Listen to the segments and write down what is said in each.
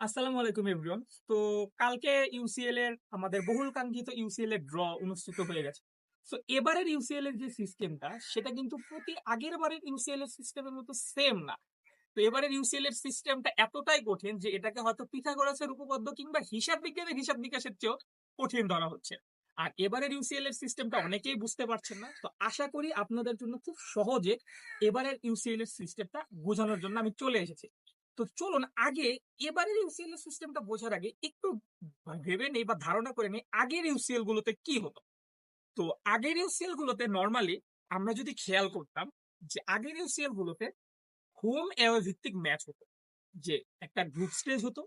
আসসালামু আলাইকুম এভরিওয়ান তো কালকে ইউসিএল এর, আমাদের বহুল কাঙ্ক্ষিত ইউসিএল এর ড্র অনুষ্ঠিত হয়ে গেছে। তো এবারের ইউসিএল এর যে সিস্টেমটা সেটা কিন্তু প্রতি আগের বারের ইউসিএল এর সিস্টেমের মতো সেম না। তো এবারের ইউসিএল এর সিস্টেমটা এতটাই কঠিন যে এটাকে হয়তো পিথাগোরাসের উপপাদ্য কিংবা হিসাব বিজ্ঞানের হিসাব নিকাশের চেয়েও কঠিন ধরা হচ্ছে। আর এবারের ইউসিএল এর সিস্টেমটা অনেকেই বুঝতে পারছেন না। তো আশা করি আপনাদের জন্য খুব সহজে এবারের ইউসিএল এর সিস্টেমটা বোঝানোর জন্য আমি চলে এসেছি। তো চলুন আগে এবারের ইউসিএল এর সিস্টেমটা বোঝার আগে একটু ভেবে নেই বা ধারণা করে নেই আগের ইউসিএল গুলোতে কি হতো। তো আগের ইউসিএল গুলোতে নর্মালি আমরা যদি খেয়াল করতাম যে আগের ইউসিএল গুলোতে হোম অ্যাওয়ে ভিত্তিক ম্যাচ হতো। যে একটা গ্রুপ স্টেজ হতো।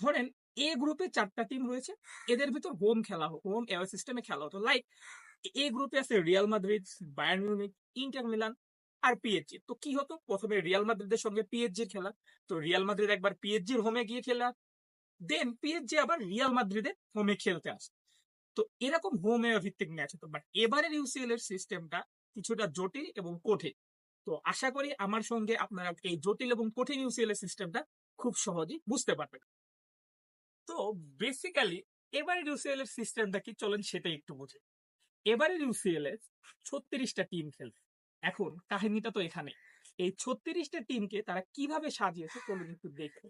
ধরেন এ গ্রুপে চারটা টিম রয়েছে, এদের ভিতর হোম খেলা হতো হোম অ্যাওয়ে সিস্টেমে খেলা হতো। লাইক এ গ্রুপে আছে Real Madrid Bayern Munich Inter Milan আর পিএইচজি তো কি হতো? প্রথমে রিয়াল মাদ্রিদের সঙ্গে পিএইচজির খেলা। তো রিয়াল মাদ্রিদ একবার পিএইচজির হোমে গিয়ে খেলা। দেন পিএইচজি আবার রিয়াল মাদ্রিদের হোমে খেলতে আসে। তো এরকম হোম ভিত্তিক ম্যাচ হতো। বাট এবারের ইউসিএল এর সিস্টেমটা কিছুটা জটিল এবং কঠিন। তো আশা করি আমার সঙ্গে আপনারা এই জটিল এবং কঠিন ইউসিএল এর সিস্টেমটা খুব সহজেই বুঝতে পারবেন। তো বেসিক্যালি এবারের ইউসিএল এর সিস্টেমটা কি? চলেন সেটাই একটু বুঝে। এবারের ইউসিএল এর ছত্রিশটা টিম খেলবে এখন কাহিনীটা তো এখানে। এই ছত্রিশটা টিমকে তারা কীভাবে সাজিয়েছে চলুন একটু দেখো।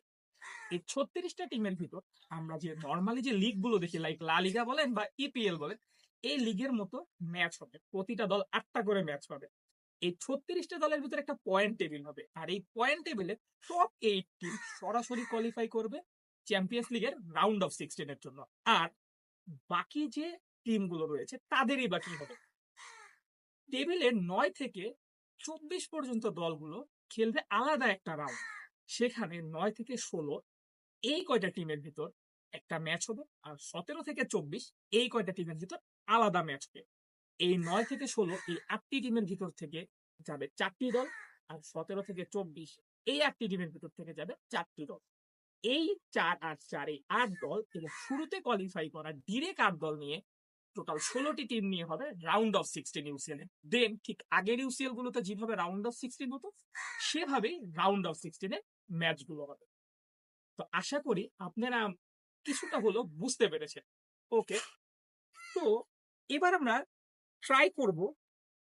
এই ছত্রিশটা টিমের ভিতর আমরা যে নর্মালি যে লিগগুলো দেখি লাইক লা লিগা বলেন বা ইপিএল বলেন, এই লিগের মতো ম্যাচ হবে। প্রতিটা দল আটটা করে ম্যাচ পাবে। এই ছত্রিশটা দলের ভিতরে একটা পয়েন্ট টেবিল হবে। আর এই পয়েন্ট টেবিলে টপ এইট টিম সরাসরি কোয়ালিফাই করবে চ্যাম্পিয়ন্স লিগের রাউন্ড অফ সিক্সটিনের জন্য। আর বাকি যে টিমগুলো রয়েছে, তাদেরই বাকি হবে? টেবিলে নয় থেকে চব্বিশ পর্যন্ত দলগুলো খেলবে আলাদা একটা রাউন্ড সেখানে নয় থেকে ষোলো এই কয়টা টিমের ভিতর একটা ম্যাচ হবে আর সতেরো থেকে চব্বিশ এই কয়টা টিমের ভিতর আলাদা ম্যাচ হবে। এই নয় থেকে ষোলো এই আটটি টিমের ভিতর থেকে যাবে চারটি দল আর সতেরো থেকে চব্বিশ এই আটটি টিমের ভিতর থেকে যাবে চারটি দল। এই চার আর চার এই আট দল এবং শুরুতে কোয়ালিফাই করা ডিরেক্ট আট দল নিয়ে টোটাল ষোলোটি টিম নিয়ে হবে round of sixteen UCL then ঠিক আগের ইউসিএল গুলোতে যেভাবে রাউন্ড অফ সিক্সটিন হতো, সেভাবেই রাউন্ড অফ সিক্সটিনে ম্যাচগুলো হবে তো আশা করি আপনারা কিছুটা হলো বুঝতে পেরেছেন ওকে তো এবার আমরা ট্রাই করব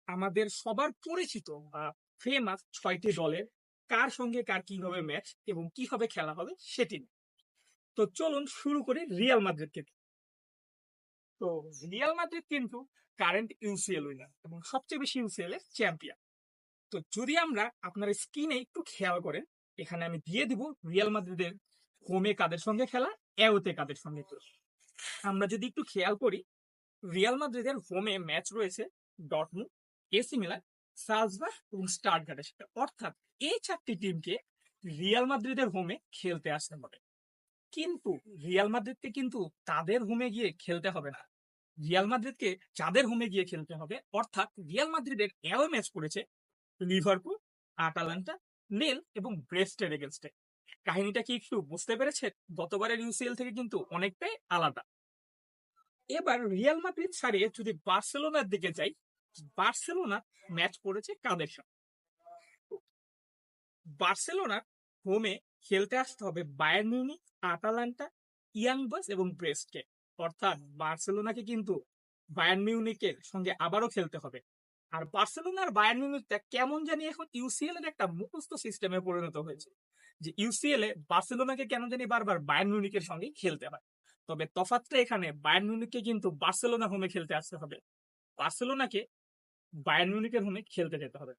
আমাদের সবার পরিচিত বা ফেমাস ছয়টি দলের কার সঙ্গে কার কীভাবে ম্যাচ এবং কীভাবে খেলা হবে সেটি। তো চলুন শুরু করি রিয়াল মাদ্রিদকে। তো রিয়াল মাদ্রিদ কিন্তু কারেন্ট ইউসিএল উইনার এবং সবচেয়ে বেশি ইউসিএল এর চ্যাম্পিয়ন তো যদি আমরা আপনার স্ক্রিনে একটু খেয়াল করেন, এখানে আমি দিয়ে দিব রিয়াল মাদ্রিদের হোমে কাদের সঙ্গে খেলা এওতে কাদের সঙ্গে খেলা। আমরা যদি একটু খেয়াল করি রিয়াল মাদ্রিদের হোমে ম্যাচ রয়েছে ডটমু এসি মিলান সালজবার্গ এবং স্টার্টগার্ডের সাথে। অর্থাৎ এই চারটি টিমকে রিয়াল মাদ্রিদের হোমে খেলতে আসতে হবে। কিন্তু রিয়াল মাদ্রিদকে কিন্তু তাদের হোমে গিয়ে খেলতে হবে না। রিয়াল মাদ্রিদকে যাদের হোমে গিয়ে খেলতে হবে, অর্থাৎ রিয়াল মাদ্রিদের অ্যাওয়ে ম্যাচ করেছে লিভারপুল আটালান্টা নেল এবং ব্রেস্টের এগেনস্টে কাহিনীটা কি একটু বুঝতে পেরেছেন? গতবারের ইউসিএল থেকে কিন্তু অনেকটাই আলাদা। এবার রিয়াল মাদ্রিদ ছাড়িয়ে যদি বার্সেলোনার দিকে যাই বার্সেলোনা ম্যাচ করেছে কাদের সাথে বার্সেলোনার হোমে খেলতে আসতে হবে Bayer Munich Atalanta, Young Boys এবং ব্রেস্টকে। অর্থাৎ বার্সেলোনাকে কিন্তু বায়ার মিউনিকের সঙ্গে আবারও খেলতে হবে। আর বার্সেলোনার বায়ার মিউনিকটা কেমন জানি এখন ইউসিএল এর একটা মুখস্থ সিস্টেমে পরিণত হয়েছে। যে ইউসিএল এ বার্সেলোনাকে কেন জানি বারবার বায়ার মিউনিকের সঙ্গে খেলতে হয়। তবে তফাৎটা এখানে বায়ার মিউনিককে কিন্তু বার্সেলোনা হোমে খেলতে আসতে হবে। বার্সেলোনাকে বায়ার মিউনিকের হোমে খেলতে যেতে হবে।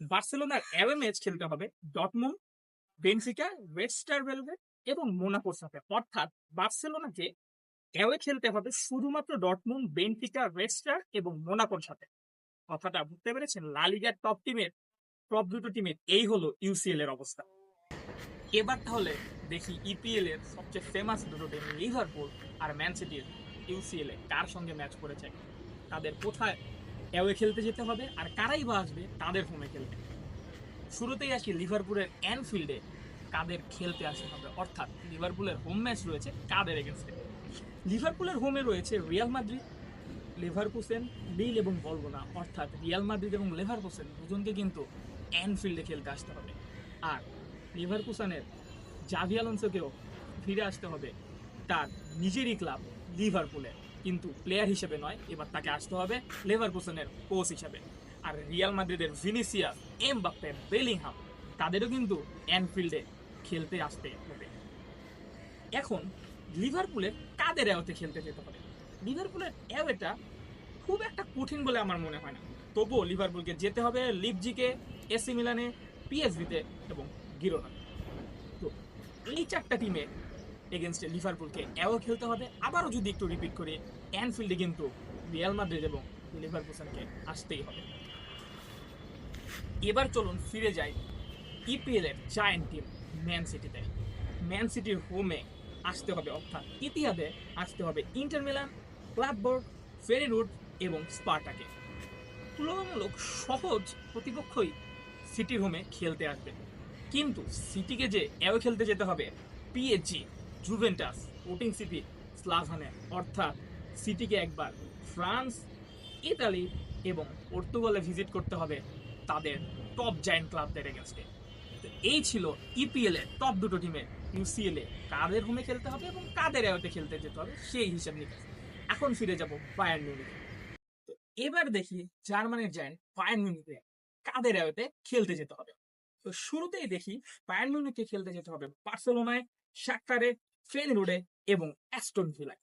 বার্সেলোনার অ্যাওয়ে ম্যাচ খেলতে হবে ডটমুন বেনফিকা ওয়েস্টার ভেলভেট এবং মোনাকোর সাথে অর্থাৎ বার্সেলোনাকে অ্যাওয়ে খেলতে হবে শুধুমাত্র ডটমুন বেনফিকা ওয়েস্টার এবং মোনাকোর সাথে। কথাটা বুঝতে পেরেছেন? লালিগার টপ টিমের, টপ দুটো টিমের, এই হলো ইউসিএল এর অবস্থা। এবার তাহলে দেখি ইপিএল এর সবচেয়ে ফেমাস দুটো টিম লিভারপুল আর ম্যান সিটির। ইউসিএল এ কার সঙ্গে ম্যাচ করেছে? তাদের কোথায় অ্যাওয়ে খেলতে যেতে হবে? আর কারাই বা আসবে তাদের হোমে খেলতে? শুরুতেই আসি লিভারপুলের অ্যানফিল্ডে কাদের খেলতে আসতে হবে। অর্থাৎ লিভারপুলের হোম ম্যাচ রয়েছে কাদের এগেনস্টে লিভারপুলের হোমে রয়েছে রিয়াল মাদ্রিদ লেভারকুসেন লিল এবং বলবোনা অর্থাৎ রিয়াল মাদ্রিদ এবং লেভারকুসেন দুজনকে কিন্তু অ্যানফিল্ডে খেলতে আসতে হবে। আর লিভারকুসেনের জাভি ফিরে আসতে হবে তার নিজেরই ক্লাব লিভারপুলে। কিন্তু প্লেয়ার হিসেবে নয়, এবার তাকে আসতে হবে লেভারকুসেনের কোচ হিসেবে। আর রিয়াল মাদ্রিদের ভিনিসিয়াস, এমবাপ্পে, বেলিংহাম, তাদেরও কিন্তু অ্যানফিল্ডে খেলতে আসতে হবে। এখন লিভারপুলের কাদের অ্যাওতে খেলতে যেতে হবে? লিভারপুলের অ্যাওয়েটা খুব একটা কঠিন বলে আমার মনে হয় না। তবুও লিভারপুলকে যেতে হবে লিপজিকে, এসি মিলানে পিএসভিতে এবং গিরোনা তো এই চারটা টিমে এগেনস্টে লিভারপুলকে অ্যাও খেলতে হবে। আবারও যদি একটু রিপিট করি অ্যানফিল্ডে কিন্তু রিয়াল মাদ্রিদ এবং লিভারপুলকে আসতেই হবে। এবার চলুন ফিরে যাই ইপিএল এর জায়েন্ট টিম ম্যান সিটিতে ম্যান সিটির হোমে আসতে হবে, অর্থাৎ ইতিহাদে আসতে হবে ইন্টার মিলান ক্লাববোর্ড ফেরিরুড এবং স্পার্টাকে তুলনামূলক সহজ প্রতিপক্ষই সিটির হোমে খেলতে আসবে। কিন্তু সিটিকে যে এও খেলতে যেতে হবে পিএইচজি জুভেন্টাস ওটিং সিটি স্লাভানে অর্থাৎ সিটিকে একবার ফ্রান্স ইতালি এবং পর্তুগালে ভিজিট করতে হবে তাদের টপ জায়েন্ট ক্লাবদের এগেনস্টে তো এই ছিল ইপিএল এর টপ দুটো টিমের ইউসিএল এ কাদের হোমে খেলতে হবে এবং কাদের অ্যাওতে খেলতে যেতে হবে সেই হিসাব নিকাশ। এখন ফিরে যাব বায়ার্ন মিউনিকে এবার দেখি জার্মানির জায়েন্ট বায়ার্ন মিউনিকে কাদের অ্যাওতে খেলতে যেতে হবে। তো শুরুতেই দেখি বায়ার মিউনিকে খেলতে যেতে হবে বার্সেলোনায় শাক্তারে ফেনরুডে এবং অ্যাস্টন ভিলায়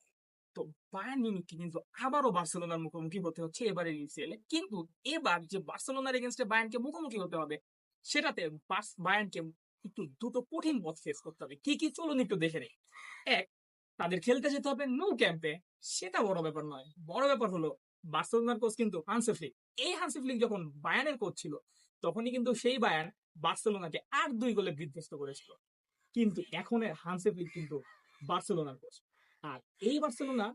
তো বায়ার মিউনিককে কিন্তু আবারও বার্সেলোনার মুখোমুখি হতে হচ্ছে এবারের ইউসিএল এ। কিন্তু এবার যে বার্সেলোনার এগেনস্টে বায়ার্নকে মুখোমুখি হতে হবে সেটাতে বায়ার্নকে একটু দুটো কঠিন পথ ফেস করতে হবে। কি কি চলুন একটু দেখে নেই। এক, তাদের খেলতে যেতে হবে নো ক্যাম্পে। সেটা বড় ব্যাপার নয়। বড় ব্যাপার হলো, বার্সেলোনার কোচ কিন্তু হান্সে ফ্লিক এই হান্সে ফ্লিক যখন বায়ানের কোচ ছিল, তখনই কিন্তু সেই বায়ান বার্সেলোনাকে আর দুই গোলে বিধ্বস্ত করেছিল। কিন্তু এখন হান্সে ফ্লিক কিন্তু বার্সেলোনার কোচ আর এই বার্সেলোনা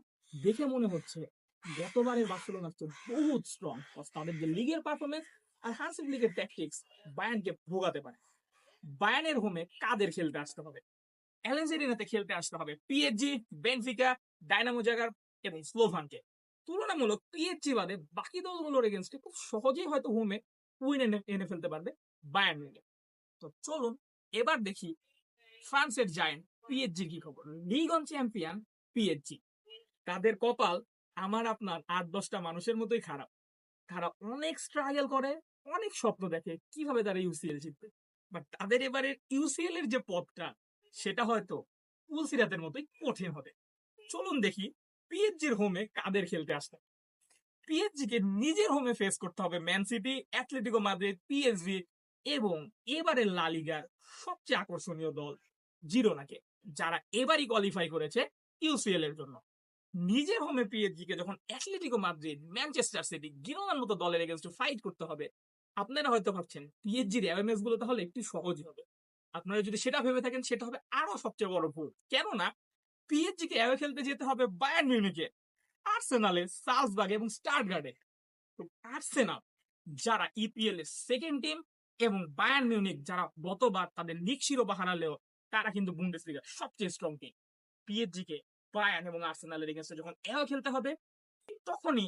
দেখে মনে হচ্ছে, গতবারের বার্সেলোনার চেয়ে বহুত স্ট্রং তাদের যে লিগের পারফরমেন্স আর হান্সে ফ্লিকের ট্যাকটিক্স বায়ানকে ভোগাতে পারে। বায়ানের হোমে কাদের খেলতে আসতে হবে? অ্যালেঞ্জেরিনাতে খেলতে আসতে হবে পিএইচজি বেনফিকা ডাইনামো জাগার এবং স্লোভানকে তুলনামূলক পিএইচজি বাদে বাকি দলগুলোর এগেনস্টে খুব সহজেই হয়তো হোমে উইন এনে ফেলতে পারবে বায়ান মিউনিখ তো চলুন এবার দেখি ফ্রান্সের জায়েন্ট পিএইচজি কি খবর? লিগ অন চ্যাম্পিয়ন পিএইচজি তাদের কপাল আমার আপনার আট দশটা মানুষের মতোই খারাপ। তারা অনেক স্ট্রাগল করে অনেক স্বপ্ন দেখে কীভাবে তারা ইউসিএল জিতবে। বাট তাদের এবারে ইউসিএল এর যে পথটা, সেটা হয়তো পুলসিরাতের মতোই কঠিন হবে। চলুন দেখি পিএইচজির হোমে কাদের খেলতে আসতে পিএইচজি কে নিজের হোমে ফেস করতে হবে Man City Atletico Madrid PSV এবং এবারের লা লিগার সবচেয়ে আকর্ষণীয় দল জিরোনাকে যারা এবারই কোয়ালিফাই করেছে ইউসিএল এর জন্য। নিজের হোমে পিএইচজি কে যখন অ্যাথলেটিকো মাদ্রিদ ম্যানচেস্টার সিটি গিরোনার মতো দলের এগেনস্টে ফাইট করতে হবে আপনারা হয়তো ভাবছেন পিএইচজির এমএমএসগুলো তাহলে একটু সহজ হবে। আপনারা যদি সেটা ভেবে থাকেন, সেটা হবে আরও সবচেয়ে বড় ভুল। কেননা পিএইচজি কে অ্যাওয়ে খেলতে যেতে হবে বায়ার্ন মিউনিকে আর্সেনালে সালসবার্গ এবং স্টারগার্ডে তো আর্সেনাল যারা ইপিএল এর সেকেন্ড টিম এবং বায়ার্ন মিউনিক যারা গতবার তাদের লিগ শিরোপা হারালেও, তারা কিন্তু বুন্ডেসলিগার সবচেয়ে স্ট্রং টিম পিএইচজি কে বায়ার্ন এবং আর্সেনালের এগেনস্টে যখন অ্যাওয়ে খেলতে হবে তখনই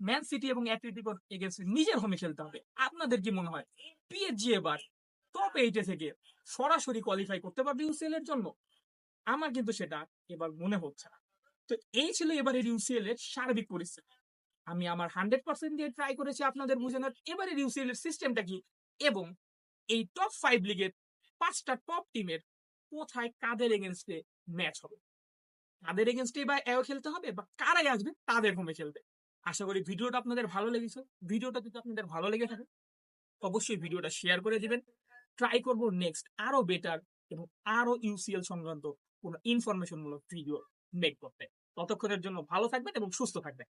ম্যান সিটি এবং অ্যাথলেটিকোর এগেনস্টে নিজের হোমে খেলতে হবে। আপনাদের কি মনে হয়? পিএইচজি এবার টপ এইটে থেকে সরাসরি কোয়ালিফাই করতে পারবে ইউসিএল এর জন্য? আমার কিন্তু সেটা এবার মনে হচ্ছে না। তো এই ছিল এবারের ইউসিএল এর সার্বিক পরিস্থিতি। আমি আমার হান্ড্রেড পার্সেন্ট দিয়ে ট্রাই করেছি আপনাদের বোঝানোর। এবারের ইউসিএল এর সিস্টেমটা কি? এবং এই টপ ফাইভ লিগের পাঁচটা টপ টিমের কোথায় কাদের এগেনস্টে ম্যাচ হবে? কাদের এগেনস্টে বা এও খেলতে হবে বা কারাই আসবে, তাদের হোমে খেলতে আশা করি ভিডিওটা আপনাদের ভালো লেগেছে। ভিডিওটা যদি আপনাদের ভালো লেগে থাকে, অবশ্যই ভিডিওটা শেয়ার করে দেবেন। ট্রাই করব নেক্সট আরও বেটার এবং আরও ইউসিএল সংক্রান্ত কোনো ইনফরমেশনমূলক ভিডিও মেক করতে। ততক্ষণের জন্য ভালো থাকবেন এবং সুস্থ থাকবেন।